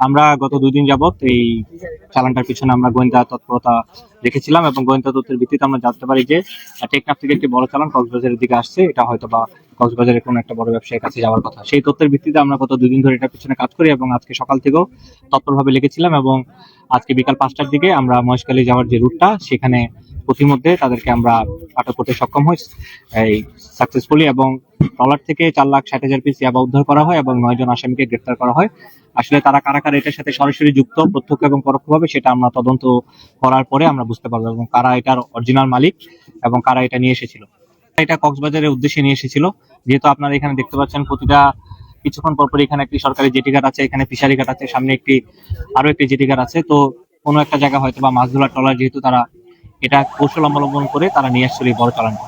আমরা গত দুই দিন যাবত এই চালানটার পিছনে আমরা গোয়েন্দা তৎপরতা রেখেছিলাম এবং গোয়েন্দা তথ্যের ভিত্তিতে আমরা জানতে পারি যে টেকনাফ থেকে একটি বড় চালান কক্সবাজারের দিকে আসছে। এটা হয়তো বা কক্সবাজারের কোনো একটা বড় ব্যবসায়ীর কাছে যাওয়ার কথা। সেই তথ্যের ভিত্তিতে আমরা গত দুই দিন ধরে এটার পিছনে কাজ করি এবং আজকে সকাল থেকেও তৎপরভাবে লিখেছিলাম এবং আজকে বিকাল পাঁচটার দিকে আমরা মহেশখালী যাওয়ার যে রুটটা, সেখানে পথিমধ্যে তাদেরকে আমরা আটক করতে সক্ষম হই, এই সাকসেসফুলি এবং ট্রলার থেকে চার লাখ ষাট হাজার পিস ইয়াবা উদ্ধার করা হয় এবং নয় জন আসামিকে গ্রেফতার করা হয়। আসলে তারা কারা কারা এটার সাথে সরাসরি যুক্ত, প্রত্যক্ষ এবং পরোক্ষভাবে সেটা আমরা তদন্ত করার পরে আমরা বুঝতে পারব এবং কারা এটার অরিজিনাল মালিক এবং কারা এটা নিয়ে এসেছিল। এটা কক্সবাজারের উদ্দেশ্যে নিয়ে এসেছিল। যেহেতু আপনারা এখানে দেখতে পাচ্ছেন প্রতিটা কিছুক্ষণ পর পর এখানে একটি সরকারি জেটি ঘাট আছে, এখানে ফিশারি ঘাট আছে, সামনে একটি আরও একটি জেটি ঘাট আছে। তো কোনো একটা জায়গা হয়তো বা মাছ ধরার ট্রলার যেহেতু তারা এটা কৌশল অবলম্বন করে তারা নিয়ে আসছিল বড় চালানটা।